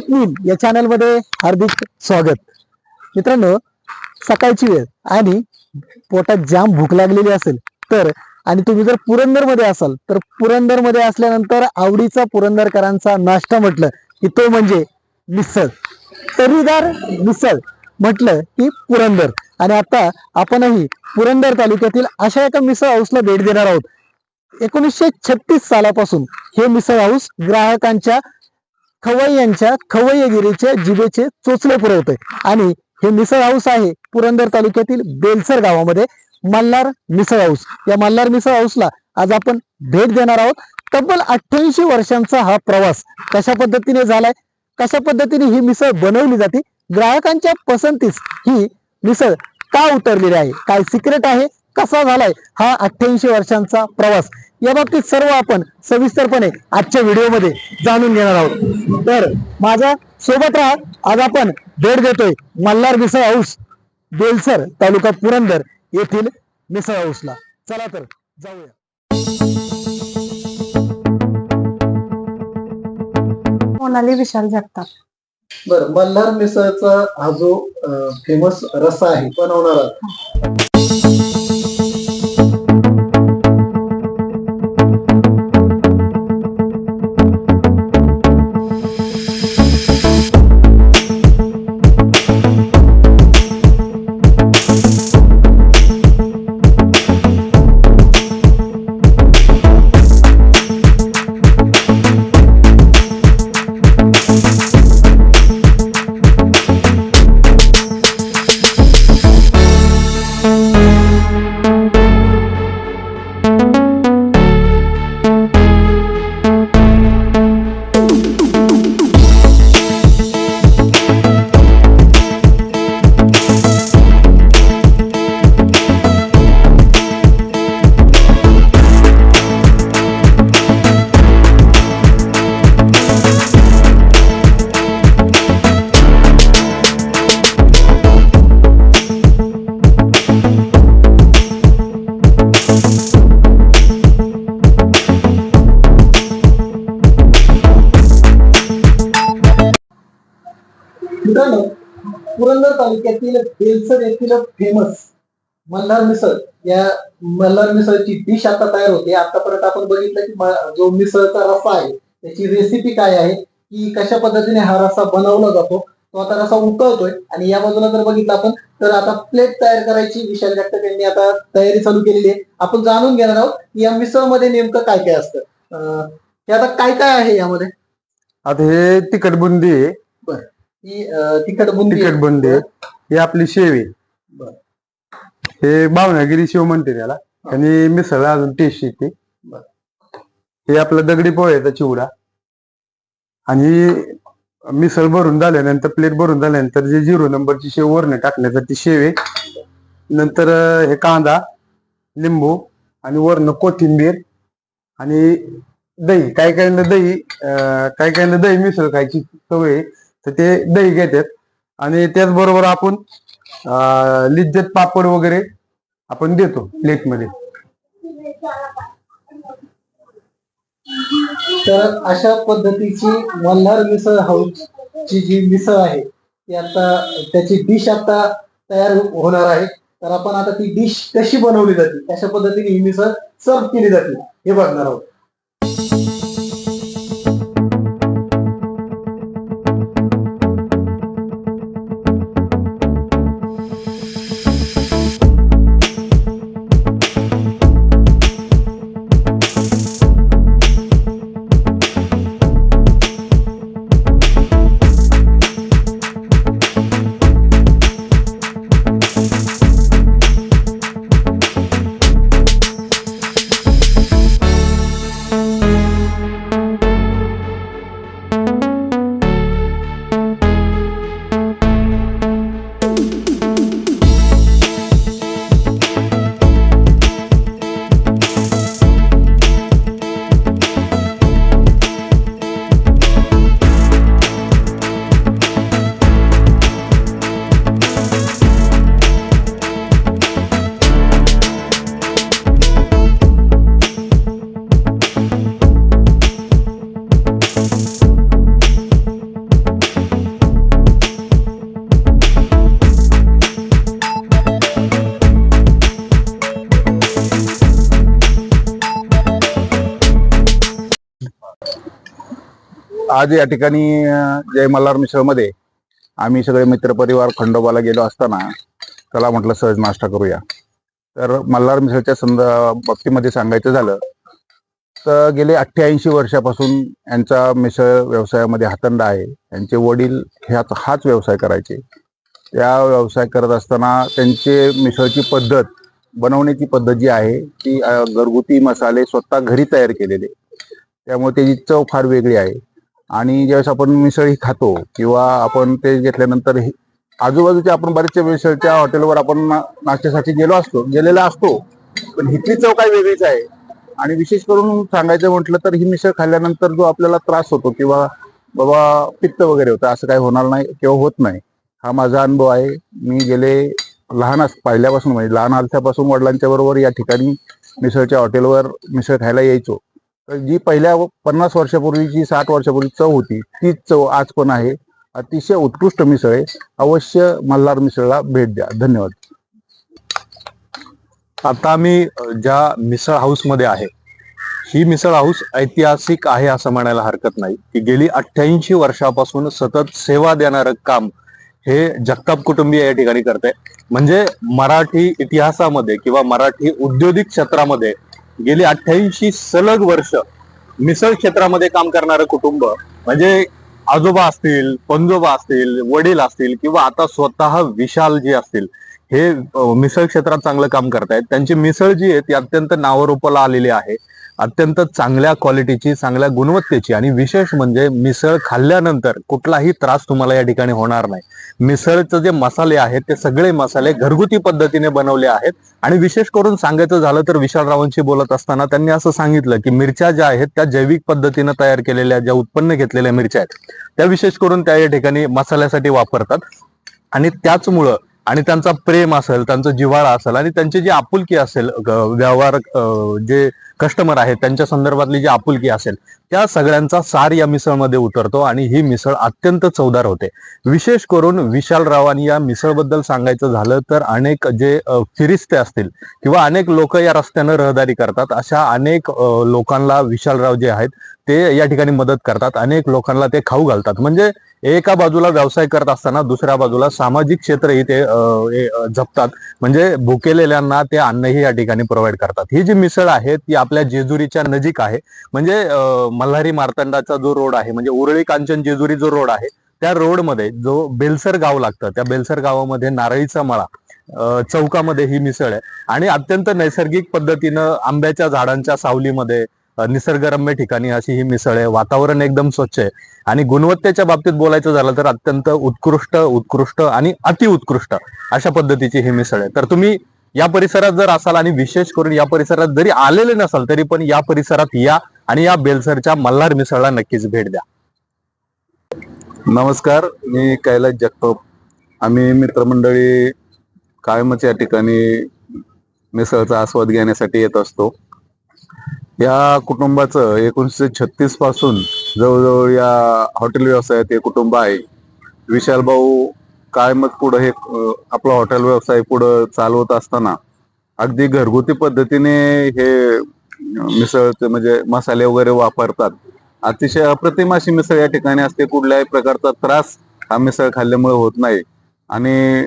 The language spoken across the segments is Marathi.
विथ या चॅनलमध्ये हार्दिक स्वागत. मित्रांनो सकाळची वेळ आणि पोटात जाम भूक लागलेली असेल तर आणि तुम्ही जर पुरंदरमध्ये असाल तर पुरंदरमध्ये असल्यानंतर आवडीचा पुरंदरकरांचा नाश्ता म्हटलं की तो म्हणजे मिसळ. तरीदार मिसळ म्हटलं की पुरंदर. आणि आता आपणही पुरंदर तालुक्यातील अशा एका मिसळ हाऊसला भेट देणार आहोत. एकोणीसशे छत्तीस सालापासून हे मिसळ हाऊस ग्राहकांच्या खवय्यांच्या खवय्यगिरीच्या जिभेचे चोचले पुरवते. आणि हे मिसळ हाऊस आहे पुरंदर तालुक्यातील बेलसर गावामध्ये मल्हार मिसळ हाऊस. या मल्हार मिसळ हाऊसला आज आपण भेट देणार आहोत. तब्बल अठ्ठ्याऐंशी वर्षांचा हा प्रवास कशा पद्धतीने झालाय? कशा पद्धतीने ही मिसळ बनवली जाते? ग्राहकांच्या पसंतीस ही मिसळ का उतरलेली आहे? काय सिक्रेट आहे? कसा झालाय? हा अठ्ठ्याऐंशी वर्षांचा प्रवास. या बाबतीत सर्व आपण सविस्तरपणे आजच्या व्हिडिओमध्ये जाणून घेणार आहोत. तर माझ्या सोबत राहा. आज आपण भेट देतोय मल्हार मिसळ हाऊस बेलसर तालुका पुरंदर येथील मिसळ हाऊसला. चला तर जाऊया. मोनाली विशाल जगताप. बर मल्हार मिसळचा हा जो फेमस रस्सा आहे बनवणारा बेलसर येथील फेमस मल्हार मिसळ. या मल्हार मिसळची डिश आता तयार होते. आतापर्यंत आपण बघितलं की जो मिसळचा रस्सा आहे त्याची रेसिपी काय आहे की कशा पद्धतीने हा रस्सा बनवला जातो तो आता रस्सा उकळतोय. आणि या बाजूला जर बघितलं आपण तर आता प्लेट तयार करायची विशाल जगताप यांनी आता तयारी चालू केलेली आहे. आपण जाणून घेणार आहोत की या मिसळमध्ये नेमकं काय काय असतं. हे आता काय काय आहे यामध्ये? आता हे तिखट बुंदी आहे ही अं, तिखट बुंदी. तिखट बुंदी आहे. ही आपली शेव आहे. बरं. हे भावनागिरी शेव म्हणते त्याला. आणि मिसळ अजून टेस्ट येते. बरं. हे आपला दगडी पोह्याचा चिवडा. आणि मिसळ भरून झाल्यानंतर प्लेट भरून झाल्यानंतर जे झिरो नंबरची शेव वरणे टाकण्यासाठी शेव आहे. नंतर अं, हे कांदा लिंबू आणि वरनं कोथिंबीर आणि दही. काही काहींना दही अं, काही काहींना दही मिसळ खायची सवय आहे. तर ते दही घेतात. आणि त्याचबरोबर आपण लिज्जत पापड वगैरे आपण देतो प्लेटमध्ये तर अशा पद्धतीची मल्हार मिसळ हाऊस ची जी मिसळ आहे ती आता त्याची डिश आता तयार होणार आहे. तर आपण आता ती डिश कशी बनवली जाते? कशा पद्धतीने ही मिसळ सर्व केली जाते? हे बघणार आहोत. आज या ठिकाणी जय मल्हार मिसळमध्ये आम्ही सगळे मित्रपरिवार खंडोबाला गेलो असताना त्याला म्हटलं सहज नाश्ता करूया. तर मल्हार मिसळच्या संद बाबतीमध्ये सांगायचं झालं तर गेले अठ्ठ्याऐंशी वर्षापासून यांचा मिसळ व्यवसायामध्ये हातंडा आहे. यांचे वडील ह्याच हाच व्यवसाय करायचे. त्या व्यवसाय करत असताना त्यांचे मिसळची पद्धत बनवण्याची पद्धत जी आहे ती घरगुती मसाले स्वतः घरी तयार केलेले. त्यामुळे त्याची चव फार वेगळी आहे. आणि ज्यावेळेस आपण मिसळ ही खातो किंवा आपण ते घेतल्यानंतर हे- आजूबाजूच्या आपण बरेचशा मिसळच्या हॉटेलवर आपण नाश्त्यासाठी गेलो असतो गेलेला असतो. पण हिथली चव काय वेगळीच आहे. आणि विशेष करून सांगायचं म्हटलं तर ही मिसळ खाल्ल्यानंतर जो आपल्याला त्रास होतो किंवा बाबा पित्त वगैरे होतं असं काही होणार नाही किंवा होत नाही. हा माझा अनुभव आहे. मी गेले लहान अस पहिल्यापासून म्हणजे लहान असल्यापासून वडिलांच्या बरोबर या ठिकाणी मिसळच्या हॉटेलवर मिसळ खायला यायचो. जी पहिल्या पन्नास वर्षापूर्वीची साठ वर्षापूर्वी चव होती तीच चव आज पण आहे. अतिशय उत्कृष्ट मिसळ आहे. अवश्य मल्हार मिसळला भेट द्या. धन्यवाद. आता मी ज्या मिसळ हाऊसमध्ये आहे ही मिसळ हाऊस ऐतिहासिक आहे असं म्हणायला हरकत नाही. की गेली अठ्ठ्याऐंशी वर्षापासून सतत सेवा देणारं काम हे जगताप कुटुंबीय या ठिकाणी करते म्हणजे मराठी इतिहासामध्ये किंवा मराठी औद्योगिक क्षेत्रामध्ये गेली अठ्ठ्याऐंशी सलग वर्ष मिसळ क्षेत्रामध्ये काम करणारं कुटुंब म्हणजे आजोबा असतील पंजोबा असतील वडील असतील किंवा आता स्वतः विशाल जे असतील हे मिसळ क्षेत्रात चांगलं काम करतायत. त्यांची मिसळ जी आहे ती अत्यंत नावरूपाला आलेली आहे. अत्यंत चांगल्या क्वालिटीची चांगल्या गुणवत्तेची आणि विशेष म्हणजे मिसळ खाल्ल्यानंतर कुठलाही त्रास तुम्हाला या ठिकाणी होणार नाही. मिसळचे जे मसाले आहेत ते सगळे मसाले घरगुती पद्धतीने बनवले आहेत आणि विशेष करून सांगायचं झालं तर विशालरावांशी बोलत असताना त्यांनी असं सांगितलं की मिरच्या ज्या आहेत त्या जैविक पद्धतीनं तयार केलेल्या ज्या उत्पन्न घेतलेल्या मिरच्या आहेत त्या विशेष करून त्या या ठिकाणी मसाल्यासाठी वापरतात. आणि त्याचमुळं आणि त्यांचा प्रेम असेल त्यांचा जिव्हाळा असेल आणि त्यांची जी आपुलकी असेल व्यवहार जे कस्टमर आहेत त्यांच्या संदर्भातली जी आपुलकी असेल त्या सगळ्यांचा सार या मिसळमध्ये उतरतो आणि ही मिसळ अत्यंत चवदार होते. विशेष करून विशालरावांनी आणि या मिसळबद्दल सांगायचं झालं तर अनेक जे फिरिस्ते असतील किंवा अनेक लोक या रस्त्यानं रहदारी करतात अशा अनेक लोकांना विशालराव जे आहेत ते या ठिकाणी मदत करतात अनेक लोकांना ते खाऊ घालतात. म्हणजे एका बाजूला व्यवसाय करत असताना दुसऱ्या बाजूला सामाजिक क्षेत्रही ते जपतात. म्हणजे भुकेलेल्यांना ते अन्नही या ठिकाणी प्रोव्हाइड करतात. ही जी मिसळ आहे ती आपल्या जेजुरीच्या नजीक आहे. म्हणजे मल्हारी मार्तंडाचा जो रोड आहे म्हणजे उरळी कांचन जेजुरी जो रोड आहे त्या रोडमध्ये जो बेलसर गाव लागतं त्या बेलसर गावामध्ये नारळीचा मळा चौकामध्ये ही मिसळ आहे. आणि अत्यंत नैसर्गिक पद्धतीनं आंब्याच्या झाडांच्या सावलीमध्ये निसर्गरम्य ठिकाणी अशी ही मिसळ आहे. वातावरण एकदम स्वच्छ आहे. आणि गुणवत्तेच्या बाबतीत बोलायचं झालं तर अत्यंत उत्कृष्ट उत्कृष्ट आणि अतिउत्कृष्ट अशा पद्धतीची ही मिसळ आहे. तर तुम्ही या परिसरात जर असाल आणि विशेष करून या परिसरात जरी आलेले नसाल तरी पण या परिसरात या आणि या बेलसरच्या मल्हार मिसळला नक्कीच भेट द्या. नमस्कार मी कैलास जगताप. आम्ही मित्रमंडळी कायमच या ठिकाणी मिसळचा आस्वाद घेण्यासाठी येत असतो. या कुटुंबाचं एकोणीसशे छत्तीसपासून जवळजवळ या हॉटेल व्यवसायात हे कुटुंब आहे. विशाल भाऊ कायमच पुढं हे आपला हॉटेल व्यवसाय पुढं चालवत असताना अगदी घरगुती पद्धतीने हे मिसळचे म्हणजे मसाले वगैरे वापरतात. अतिशय अप्रतिम अशी मिसळ या ठिकाणी असते. कुठल्याही प्रकारचा त्रास हा मिसळ खाल्ल्यामुळे होत नाही. आणि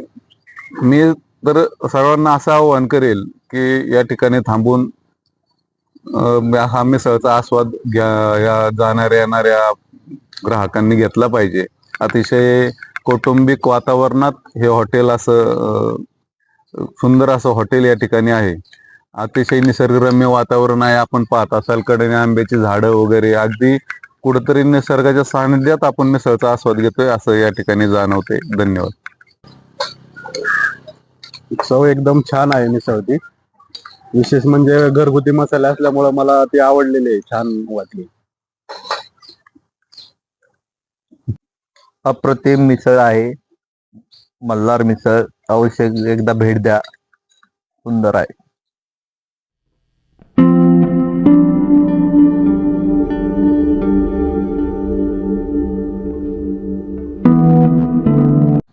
मी तर सर्वांना असं आवाहन करेल की या ठिकाणी थांबून हा मिसळचा आस्वाद घ्या या जाणाऱ्या येणाऱ्या ग्राहकांनी घेतला पाहिजे. अतिशय कौटुंबिक वातावरणात हे हॉटेल असं सुंदर असं हॉटेल या ठिकाणी आहे. अतिशय निसर्गरम्य वातावरण आहे. आपण पाहत असाल कडेने आंब्याची झाडं वगैरे. अगदी कुठंतरी निसर्गाच्या सानिध्यात आपण मिसळचा आस्वाद घेतोय असं या ठिकाणी जाणवते धन्यवाद. चव एकदम छान आहे मिसळती विशेष म्हणजे घरगुती मसाले असल्यामुळे मला ते आवडलेले छान वाटले. अप्रतिम मिसळ आहे. मल्हार मिसळ अवश्य एकदा भेट द्या. सुंदर आहे.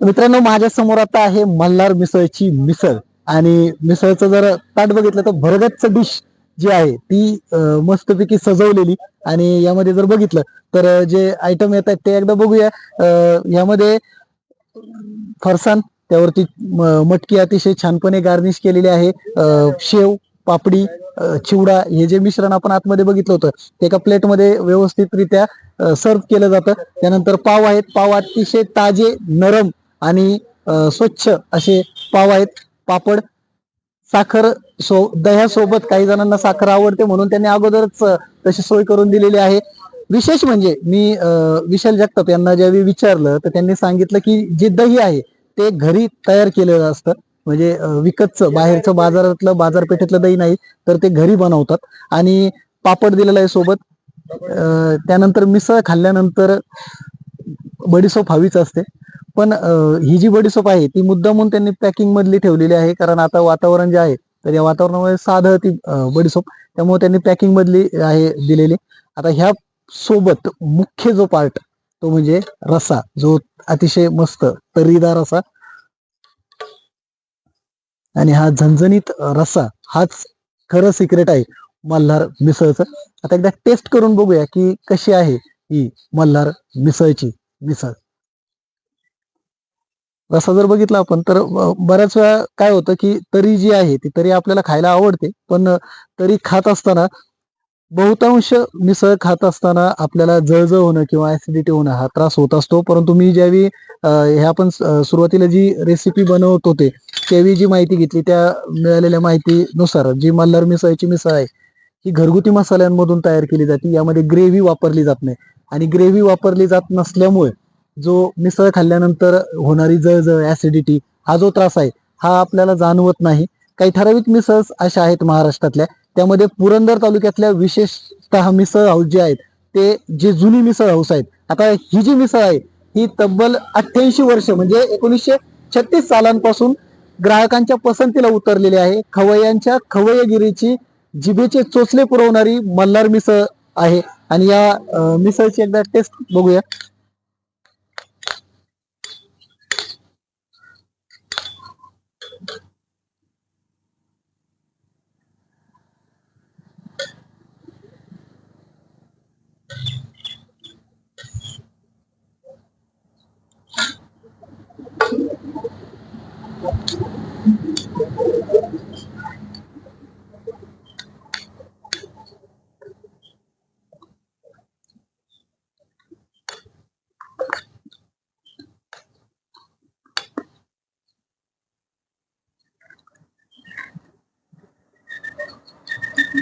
मित्रांनो माझ्यासमोर आता आहे मल्हार मिसळची मिसळ. आणि मिसळचं जर ताट बघितलं तर भरगतचं डिश जी आहे ती मस्तपैकी सजवलेली आणि यामध्ये जर बघितलं तर जे आयटम येत आहेत ते एकदा बघूया. यामध्ये फरसाण त्यावरती मटकी अतिशय छानपणे गार्निश केलेली आहे. शेव पापडी चिवडा हे जे मिश्रण आपण आतमध्ये बघितलं होतं ते एका प्लेटमध्ये व्यवस्थितरित्या सर्व केलं जातं. त्यानंतर पाव आहेत. पाव अतिशय ताजे नरम आणि स्वच्छ असे पाव आहेत. पापड साखर सो दह्यासोबत काही जणांना साखर आवडते म्हणून त्यांनी अगोदरच तशी सोय करून दिलेली आहे. विशेष म्हणजे मी अं, विशाल जगताप यांना ज्यावेळी विचारलं तर त्यांनी सांगितलं की जे दही आहे ते घरी तयार केलेलं असतं. म्हणजे विकतचं बाहेरचं बाजारातलं बाजारपेठेतलं दही नाही तर ते घरी बनवतात. आणि पापड दिलेलं आहे सोबत त्यानंतर मिसळ खाल्ल्यानंतर बडीसोप हवीच असते. पण ही जी बडीसोप आहे ती मुद्दामून त्यांनी पॅकिंग मधली ठेवलेली आहे. कारण आता वातावरण जे आहे तर या वातावरणामुळे साधं ती बडीसोप. त्यामुळे त्यांनी पॅकिंग मधली आहे दिलेली. आता ह्या सोबत मुख्य जो पार्ट तो म्हणजे रसा. जो अतिशय मस्त तर्रीदार असा आणि हा झणझणीत रसा हाच खरं सिक्रेट आहे मल्हार मिसळचं. आता एकदा टेस्ट करून बघूया की कशी आहे ही मल्हार मिसळची मिसळ. जसा जर बघितला आपण तर बऱ्याच वेळा काय होतं की तरी जी आहे ती तरी आपल्याला खायला आवडते. पण तरी खात असताना बहुतांश मिसळ खात असताना आपल्याला जळजळ होणं किंवा ऍसिडिटी होणं हा त्रास होत असतो. परंतु मी ज्यावेळी ह्या आपण सुरुवातीला जी रेसिपी बनवत होते त्यावेळी जी माहिती घेतली त्या मिळालेल्या माहितीनुसार जी मल्हार मिसळची मिसळ आहे ही घरगुती मसाल्यांमधून तयार केली जाते. यामध्ये ग्रेव्ही वापरली जात नाही. आणि ग्रेव्ही वापरली जात नसल्यामुळे जो मिसळ खाल्ल्यानंतर होणारी जळजळ ऍसिडिटी हा जो त्रास आहे हा आपल्याला जाणवत नाही. काही ठराविक मिसळ अशा आहेत महाराष्ट्रातल्या त्यामध्ये पुरंदर तालुक्यातल्या विशेषतः मिसळ हाऊस जे आहेत ते जे जुनी मिसळ हाऊस आहेत आता ही जी मिसळ आहे ही तब्बल अठ्ठ्याऐंशी वर्ष म्हणजे एकोणीसशे छत्तीस सालांपासून ग्राहकांच्या पसंतीला उतरलेली आहे. खवय्यांच्या खवयगिरीची जिभेचे चोचले पुरवणारी मल्हार मिसळ आहे. आणि या मिसळची एकदा टेस्ट बघूया.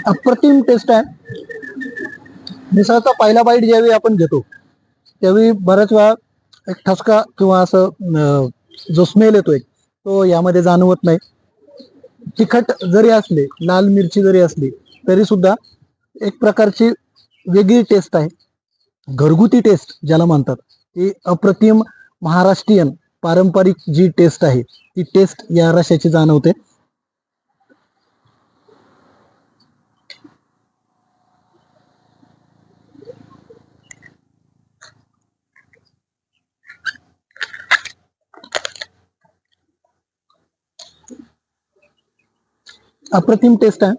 अप्रतिम टेस्ट आहे. मिसळचा पहिला बाईट ज्यावेळी आपण घेतो त्यावेळी बऱ्याच वेळा एक ठसका किंवा असं जो स्मेल येतोय तो यामध्ये जाणवत नाही. तिखट जरी असले लाल मिरची जरी असली तरी सुद्धा एक प्रकारची वेगळी टेस्ट आहे. घरगुती टेस्ट ज्याला म्हणतात ती अप्रतिम महाराष्ट्रीयन पारंपरिक जी टेस्ट आहे ती टेस्ट या रशाची जाणवते. अप्रतिम टेस्ट आहे.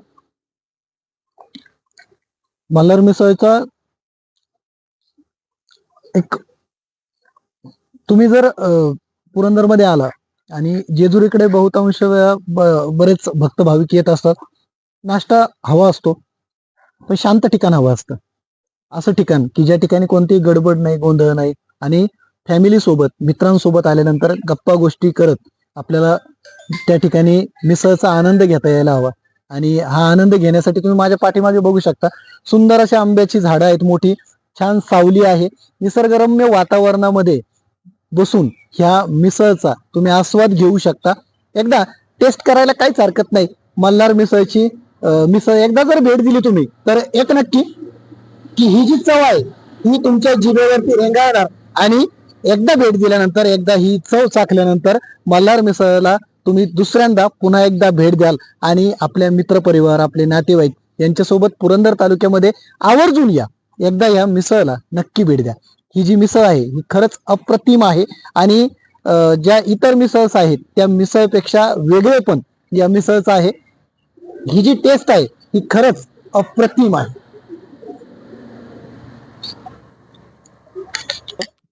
मल्हार मिसळचा एक तुम्ही जर पुरंदरमध्ये आला आणि जेजुरीकडे बहुतांश वेळा बरेच भक्त भाविक येत असतात. नाश्ता हवा असतो पण शांत ठिकाण हवं असतं. असं ठिकाण की ज्या ठिकाणी कोणतीही गडबड नाही गोंधळ नाही आणि फॅमिली सोबत मित्रांसोबत आल्यानंतर गप्पा गोष्टी करत आपल्याला त्या ठिकाणी मिसळचा आनंद घेता यायला हवा. आणि हा आनंद घेण्यासाठी तुम्ही माझ्या पाठीमागे बघू शकता. सुंदर अशा आंब्याची झाडं आहेत मोठी. छान सावली आहे. निसर्गरम्य वातावरणामध्ये बसून ह्या मिसळचा तुम्ही आस्वाद घेऊ शकता. एकदा टेस्ट करायला काहीच हरकत नाही. मल्हार मिसळची मिसळ एकदा जर भेट दिली तुम्ही तर एक नक्की की ही जी चव आहे ही तुमच्या जिभेवरती रेंगाळणार आणि एकदा भेट दिल्यानंतर एकदा ही चव चाखल्यानंतर मल्हार मिसळला तुम्ही दुसऱ्यांदा पुन्हा एकदा भेट द्याल. आणि आपल्या मित्रपरिवार आपले नातेवाईक यांच्यासोबत पुरंदर तालुक्यामध्ये आवर्जून या. एकदा या मिसळला नक्की भेट द्या. ही जी मिसळ आहे ही खरंच अप्रतिम आहे. आणि ज्या इतर मिसळस आहेत त्या मिसळपेक्षा वेगळे पण या मिसळचं आहे. ही जी टेस्ट आहे ही खरंच अप्रतिम आहे.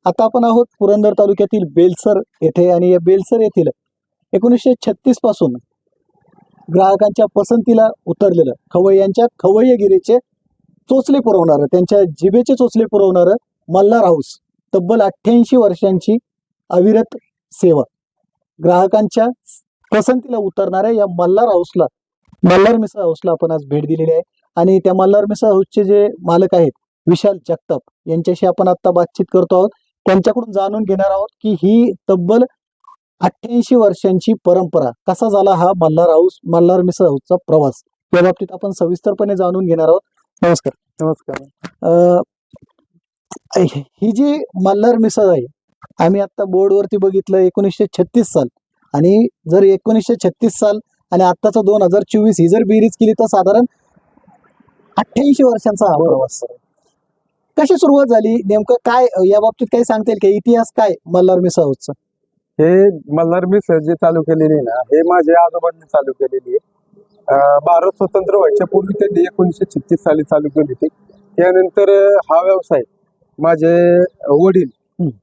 आता आपण आहोत पुरंदर तालुक्यातील बेलसर येथे आणि या बेलसर येथील एकोणीसशे छत्तीसपासून ग्राहकांच्या पसंतीला उतरलेलं खवय्यांच्या खवय्यगिरीचे चोचले पुरवणारं त्यांच्या जिभेचे चोचले पुरवणारं मल्हार हाऊस तब्बल अठ्ठ्याऐंशी वर्षांची अविरत सेवा. ग्राहकांच्या पसंतीला उतरणाऱ्या या मल्हार हाऊसला मल्हार मिसळ हाऊसला आपण आज भेट दिलेली आहे. आणि त्या मल्हार मिसळ हाऊसचे जे मालक आहेत विशाल जगताप यांच्याशी आपण आता बातचीत करतो आहोत. त्यांच्याकडून जाणून घेणार आहोत की ही तब्बल अठ्ठ्याऐंशी वर्षांची परंपरा कसा झाला हा मल्हार हाऊस मल्हार मिसळ हाऊसचा प्रवास? या बाबतीत आपण सविस्तरपणे जाणून घेणार आहोत. नमस्कार. नमस्कार. अं, ही जी मल्हार मिसळ आहे आम्ही आता बोर्डवरती बघितलं एकोणीसशे छत्तीस साल. आणि जर एकोणीसशे छत्तीस साल आणि आत्ताचा दोन हजार चोवीस ही जर बेरीज केली तर साधारण अठ्ठ्याऐंशी वर्षांचा हा प्रवास. कशी सुरुवात झाली? नेमकं काय या बाबतीत काही सांगता येईल का? इतिहास काय मल्हार हाऊसचा हे मल्हार मिसळ जे चालू केलेली आहे ना हे माझे आजोबांनी चालू केलेली आहे. भारत स्वतंत्र व्हायच्या पूर्वी त्यांनी एकोणीसशे छत्तीस साली चालू केली होती. त्यानंतर हा व्यवसाय माझे वडील.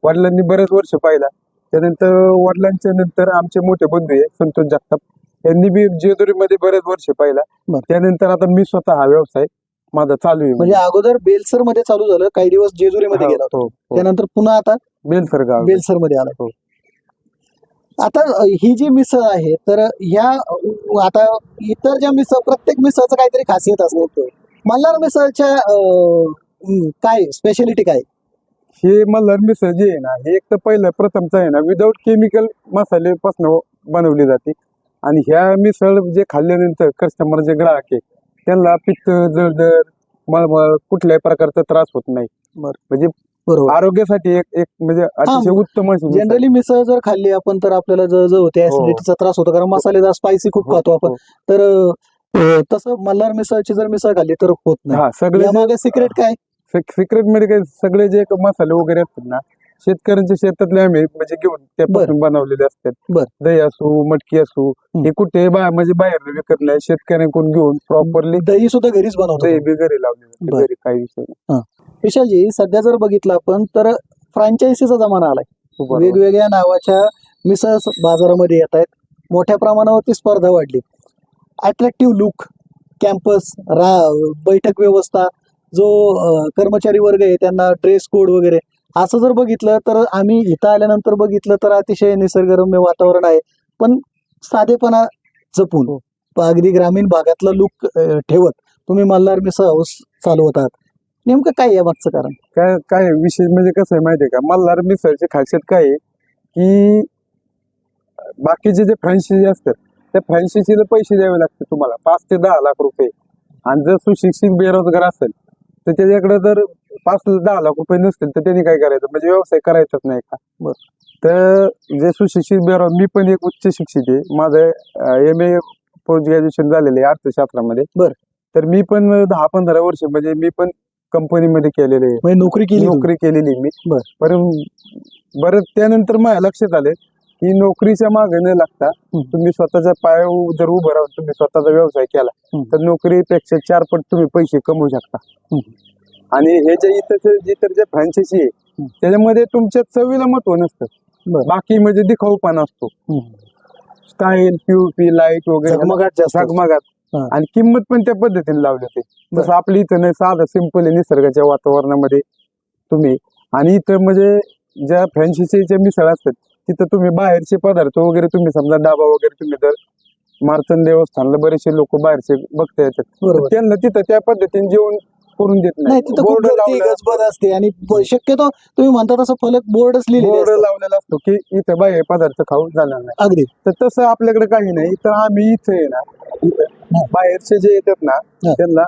वडिलांनी बरेच वर्ष पाहिला. त्यानंतर वडिलांच्या नंतर आमचे मोठे बंधू आहे संतोष जगताप. यांनी बी जेजुरीमध्ये बरेच वर्ष पाहिला. त्यानंतर आता मी स्वतः हा व्यवसाय माझा चालू आहे म्हणजे अगोदर बेलसरमध्ये चालू झालं काही दिवस जेजुरीमध्ये गेला होता. हो, हो. त्यानंतर पुन्हा आता बेलसर गाव बेलसरमध्ये आला हो. आता ही जी मिसळ आहे तर ह्या आता इतर ज्या मिसळ प्रत्येक मिसळचं काहीतरी खासियत असते मल्हार मिसळच्या हं, काय स्पेशालिटी काय हे मल्हार मिसळ जे आहे ना हे एक तर पहिलं प्रथमच आहे ना विदाऊट केमिकल मसाले पासून बनवली जाते आणि ह्या मिसळ जे खाल्ल्यानंतर कस्टमर जे ग्राहक आहे त्यांना पित्त जळजळ मळमळ कुठल्याही प्रकारचा त्रास होत नाही. बरं. म्हणजे बरोबर. आरोग्यासाठी एक एक म्हणजे अतिशय उत्तम अशी मिसळ. जनरली मिसळ जर खाल्ली आपण तर आपल्याला जळजळ होते ऍसिडिटीचा त्रास होतो कारण मसालेदार स्पायसी खूप हो, खातो आपण. हो. तर अ, तसं मल्हार मिसळची जर मिसळ खाल्ली तर होत नाही. हा सगळे यामागे सिक्रेट काय? सिक्रेटमध्ये काय सगळे जे मसाले वगैरे असतात ना शेतकऱ्यांच्या शेतातले आम्ही म्हणजे घेऊन त्यापासून बनवलेले असतात बर. दही असू मटकी असू हं. हे कुठे बा म्हणजे बाहेर विकत नाही शेतकऱ्यांकडून घेऊन प्रॉपरली दही सुद्धा घरीच बनवतो दही बी घरी लावले. घरी काही विषय नाही. विशालजी सध्या जर बघितलं आपण तर फ्रँचायसीचा जमाना आलाय खूप बरोबर. वेगवेगळ्या नावाच्या मिसळ बाजारामध्ये येत आहेत मोठ्या प्रमाणावरती स्पर्धा वाढली अट्रॅक्टिव्ह लुक कॅम्पस रा बैठक व्यवस्था जो अ, कर्मचारी वर्ग आहे त्यांना ड्रेस कोड वगैरे असं जर बघितलं तर आम्ही इथं आल्यानंतर बघितलं तर अतिशय निसर्गरम्य वातावरण आहे. पण साधेपणा जपून अगदी ग्रामीण भागातला लुक ठेवत तुम्ही मल्हार मिसळ हाऊस चालवतात नेमकं काय या मागचं कारण? काय काय विशेष म्हणजे कसं आहे माहितीये का? मल्हार मिसळची खासियत काय आहे की बाकीचे जे फ्रँचायझी असतात त्या फ्रँचायझीला पैसे द्यावे लागते तुम्हाला. पाच ते दहा लाख रुपये. आणि जर सुशिक्षित बेरोजगार असेल तर त्याच्याकडे जर पाच दहा लाख रुपये नसतील तर त्यांनी काय करायचं म्हणजे व्यवसाय करायचाच नाही का बर. तर जे सुशिक्षित बेरो मी पण एक उच्च शिक्षित आहे माझं एम ए पोस्ट ग्रॅज्युएशन झालेलं आहे अर्थशास्त्रामध्ये बर. तर मी पण दहा पंधरा वर्ष म्हणजे मी पण कंपनीमध्ये केलेले आहे म्हणजे नोकरी केली तुम्ही. नोकरी केलेली मी बर. पण बरं त्यानंतर माझ्या लक्षात आले की नोकरीच्या मागे न लागता हं. तुम्ही स्वतःच्या पायावर जर उभं राहून तुम्ही स्वतःचा व्यवसाय केला हं. तर नोकरीपेक्षा चार पट तुम्ही पैसे कमवू शकता हं. आणि हे जे इतर इतर जे फ्रँचायसी आहे. त्याच्यामध्ये तुमच्या चवीला महत्त्व नसतं. बाकी म्हणजे दिखाऊपणा असतो. स्टाईल पीओपी लाइट वगैरे झगमगाट. आणि किंमत पण त्या पद्धतीने लावली होती. जसं आपल्या इथं नाही साधं सिंपल आहे निसर्गाच्या वातावरणामध्ये तुम्ही आणि इथं म्हणजे ज्या फ्रँचायसीच्या मिसळ असतात तिथं तुम्ही बाहेरचे पदार्थ वगैरे तुम्ही समजा डाबा वगैरे तुम्ही जर मार्चन देवस्थानला बरेचसे लोक बाहेरचे बघता येतात त्यांना तिथं त्या पद्धतीने जेवण करून देत नाही तिथं बोर्ड गर्दी गजबज असते आणि शक्यतो तुम्ही म्हणता तसं फलक बोर्डच लिहिलेले बोर्ड असतात. लावलेला असतो की इथं बाहेर पदार्थ खाऊ जाणार नाही अगदी तर तसं आपल्याकडे काही नाही इथं आम्ही इथं आहे ना इथं बाहेरचे जे येतात ना हा. त्यांना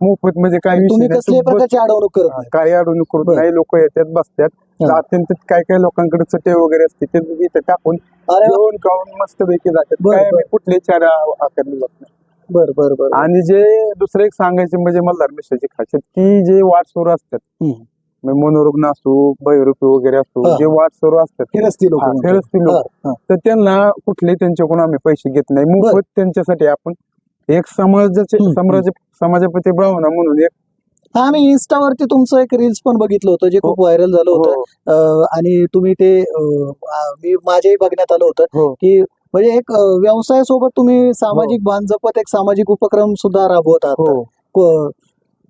मोफत म्हणजे काही विषय तुम्ही नाही. कसल्याही तू बस- प्रकारची अडवणूक करत नाही काही अडवणूक करत बरं. नाही लोक येतात बसतात हा. अत्यंत काय काय लोकांकडे चटे वगैरे असते ते इथं टाकून अरे वा. जेवण खाऊन मस्त पैकी जातात बरं, काय बरं. आम्ही कुठले चार आकारले जात नाही बर बर बर. आणि जे दुसरं एक सांगायचे म्हणजे मल्हार मिश्राची खासियत की जे वाट सुरू असतात. म्हणजे मनोरुग्ण असो बहिरुपी वगैरे असो हा. जे वाट सुरू असतात फिरस्ती लोक हा, फिरस्ती लोक. तर त्यांना कुठलेही त्यांच्याकडून आम्ही पैसे घेत नाही. मोफत त्यांच्यासाठी आपण एक समाजाचे. साम्राज्य समाजपती ब्राह्मण म्हणून एक हा आम्ही इन्स्टावरती तुमचं एक रील्स पण बघितलं होतं जे खूप व्हायरल झालं होतं. हो, अं, आणि तुम्ही ते मी माझ्याही बघण्यात आलं होतं हो. की म्हणजे एक व्यवसायासोबत तुम्ही सामाजिक बांध जपत एक सामाजिक उपक्रम सुद्धा राबवत आहात. हो.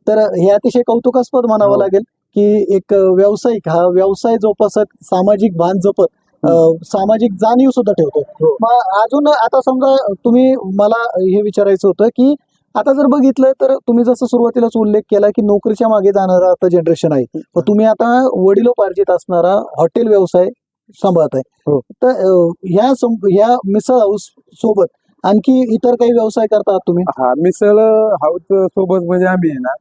तर हे अतिशय कौतुकास्पद म्हणावं हो. लागेल की एक व्यावसायिक हा व्यवसाय जोपासत सामाजिक भान जपत सामाजिक जाणीव सुद्धा ठेवतो. हो. मग अजून आता समजा तुम्ही मला हे विचारायचं होतं की आता जर बघितलं तर तुम्ही जसं सुरुवातीलाच उल्लेख केला की नोकरीच्या मागे जाणारं आता जनरेशन आहे. तुम्ही आता वडिलोपार्जित असणारा हॉटेल व्यवसाय सांभाळत आहे हो. तर अं, ह्या सं- ह्या मिसळ हाऊस सोबत आणखी इतर काही व्यवसाय करतात तुम्ही हा मिसळ हाऊस सोबत म्हणजे आम्ही आहे ना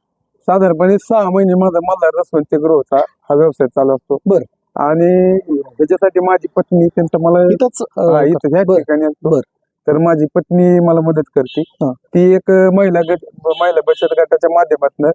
साधारणपणे सहा महिने माझा मल्हार रसवंतीगृहचा हा व्यवसाय चालू असतो बरं. आणि ह्याच्यासाठी माझी पत्नी त्यांचं मला इथंच हा, इथं ह्या बरं. ठिकाणी असतो बरं. तर माझी पत्नी मला मदत करते हा. ती एक महिला गट महिला बचत गटाच्या माध्यमातून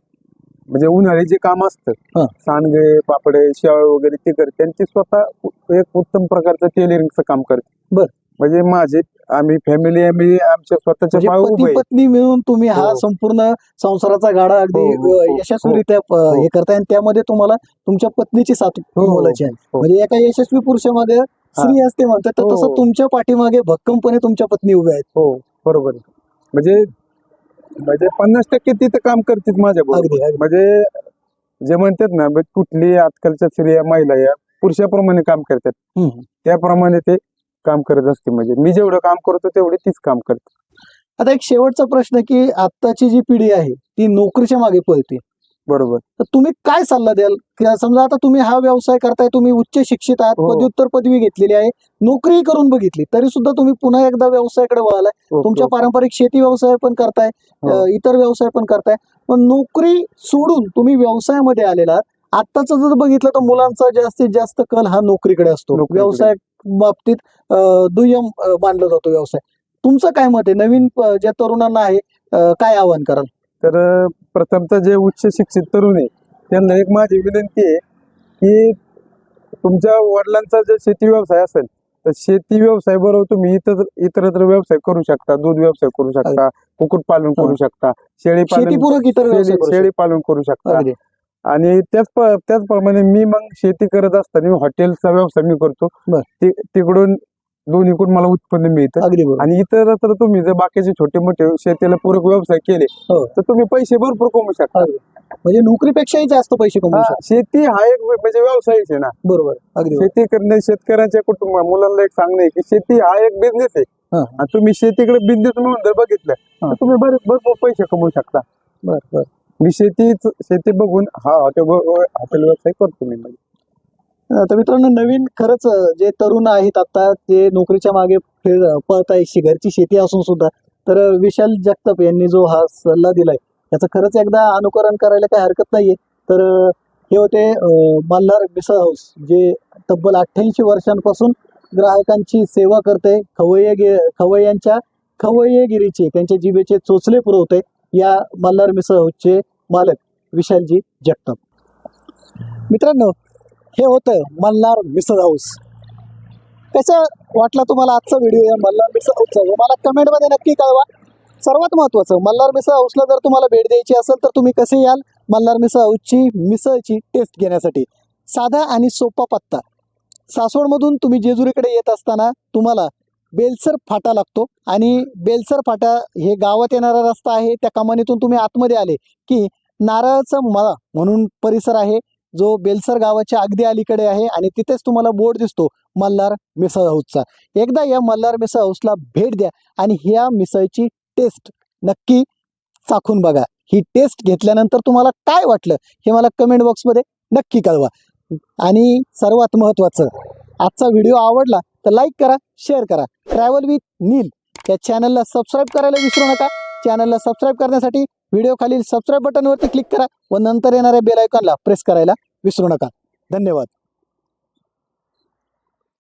म्हणजे उन्हाळी जे काम असतं. सांडगे पापडे शेवाळे वगैरे ते करते आणि ती स्वतः एक उत्तम प्रकारचं टेलरिंगचं काम करते बरं. म्हणजे माझे आम्ही फॅमिली आम्ही आमच्या स्वतःच्या म्हणजे पत्नी मिळून तुम्ही हा हो. संपूर्ण संसाराचा गाडा अगदी हो, हो, यशस्वीरित्या हे करताय आणि त्यामध्ये तुम्हाला तुमच्या पत्नीची साथ मोलाची आहे. म्हणजे एका यशस्वी पुरुषामध्ये स्त्री असते म्हणतात तर तसं. तुमच्या पाठीमागे भक्कमपणे तुमच्या पत्नी उभ्या आहेत हो बरोबर. म्हणजे म्हणजे पन्नास टक्के तिथं काम करतात माझ्या बरोबर. अगदी अगदी. म्हणजे जे म्हणतात ना बघ, कुठली आजकालच्या स्त्रिया महिला या पुरुषाप्रमाणे काम करतात. हम्म. त्याप्रमाणे ते काम करत असते म्हणजे मी जेवढं काम करतो तेवढे तीच काम करते. आता एक शेवटचा प्रश्न की आत्ताची जी पिढी आहे ती नोकरीच्या मागे पळते. बरोबर तर तुम्ही काय सल्ला द्याल की समजा आता तुम्ही हा व्यवसाय करताय तुम्ही उच्च शिक्षित आहात हो. पदव्युत्तर पदवी घेतलेली आहे नोकरी करून बघितली तरी सुद्धा तुम्ही पुन्हा एकदा व्यवसायाकडे वळालाय ओके, तुमच्या ओके. पारंपरिक शेती व्यवसाय पण करताय हो. अ, इतर व्यवसाय पण करताय पण नोकरी सोडून तुम्ही व्यवसायामध्ये आलेला आहात. आत्ताचं जर बघितलं तर मुलांचा जास्तीत जास्त कल हा नोकरीकडे असतो नोकरीकडे. व्यवसाय बाबतीत अ, दुय्यम अ, मानला जातो व्यवसाय तुमचं काय मत आहे नवीन अ, ज्या तरुणांना आहे अ, काय आव्हान कराल तर प्रथमतः जे उच्च शिक्षित तरुण आहे त्यांना एक माझी विनंती आहे की तुमच्या वडिलांचा जर शेती व्यवसाय असेल तर शेती व्यवसाय बरोबर तुम्ही इतर इतरत्र व्यवसाय करू शकता. दूध व्यवसाय करू शकता कुक्कुट पालन करू शकता शेळी पालन शेळी पालन करू शकता. आणि त्याच त्याचप्रमाणे मी मग शेती करत असताना हॉटेलचा व्यवसाय मी करतो. तिकडून दोन्हीकडून मला उत्पन्न मिळतं अगदी बरोबर आणि इतर तर तुम्ही जर बाकीचे छोटे मोठे शेतीला पूरक व्यवसाय केले हो. तर तुम्ही पैसे भरपूर कमवू शकता म्हणजे नोकरीपेक्षाही जास्त पैसे कमवू हा, शकता शेती हा एक म्हणजे व्यवसायच आहे ना बरोबर अगदी बरोबर. शेती करणे शेतकऱ्यांच्या कुटुंब मुलांना एक सांगणं की शेती हा एक बिझनेस आहे हा. आणि तुम्ही शेतीकडे बिझनेस म्हणून जर बघितलं हा. तर तुम्ही बरेच भरपूर पैसे कमवू शकता बर बर मी शेती शेती बघून हा हॉटेल हॉटेल व्यवसाय करतो मी म्हणजे. तर मित्रांनो नवीन खरंच जे तरुण आहेत आता ते नोकरीच्या मागे फिर पळत आहे घरची शेती असून सुद्धा तर विशाल जगताप यांनी जो हा सल्ला दिलाय त्याचं खरंच एकदा अनुकरण करायला काही हरकत नाहीये. तर हे होते मल्हार मिसळ हाऊस जे तब्बल अठ्ठ्याऐंशी वर्षांपासून ग्राहकांची सेवा करते. खवय्ये गे खवय्यांच्या खवय्येगिरीचे त्यांच्या जिभेचे चोचले पुरवते या मल्हार मिसळ हाऊसचे मालक विशालजी जगताप. मित्रांनो हे होतं मल्हार मिसळ हाऊस. कसं वाटला तुम्हाला आजचा व्हिडिओ या मल्हार मिसळ हाऊसचा हे मला कमेंटमध्ये नक्की कळवा. सर्वात महत्त्वाचं मल्हार मिसळ हाऊसला जर तुम्हाला भेट द्यायची असेल तर तुम्ही कसे याल? मल्हार मिसळ हाऊसची मिसळची टेस्ट घेण्यासाठी. साधा आणि सोपा पत्ता. सासवडमधून तुम्ही जेजुरीकडे येत असताना तुम्हाला बेलसर फाटा लागतो आणि बेलसर फाटा हे गावात येणारा रस्ता आहे. त्या कमानीतून तुम्ही आतमध्ये आले की नारळाचा मळा म्हणून परिसर आहे. जो बेलसर गावाच्या अगदी अलीकडे आहे आणि तिथेच तुम्हाला बोर्ड दिसतो मल्हार मिसळ हाऊसचा. एकदा या मल्हार मिसळ हाऊसला भेट द्या आणि ह्या मिसळची टेस्ट नक्की चाखून बघा. ही टेस्ट घेतल्यानंतर तुम्हाला काय वाटलं हे मला कमेंट बॉक्समध्ये नक्की कळवा. आणि सर्वात महत्त्वाचं आजचा व्हिडिओ आवडला तर लाईक करा शेअर करा. ट्रॅव्हल विथ नील या चॅनलला सबस्क्राईब करायला विसरू नका. चॅनलला सबस्क्राईब करण्यासाठी व्हिडिओ खालील सबस्क्राईब बटनवरती क्लिक करा व नंतर येणाऱ्या बेल आयकॉनला प्रेस करायला विसरू नका. धन्यवाद.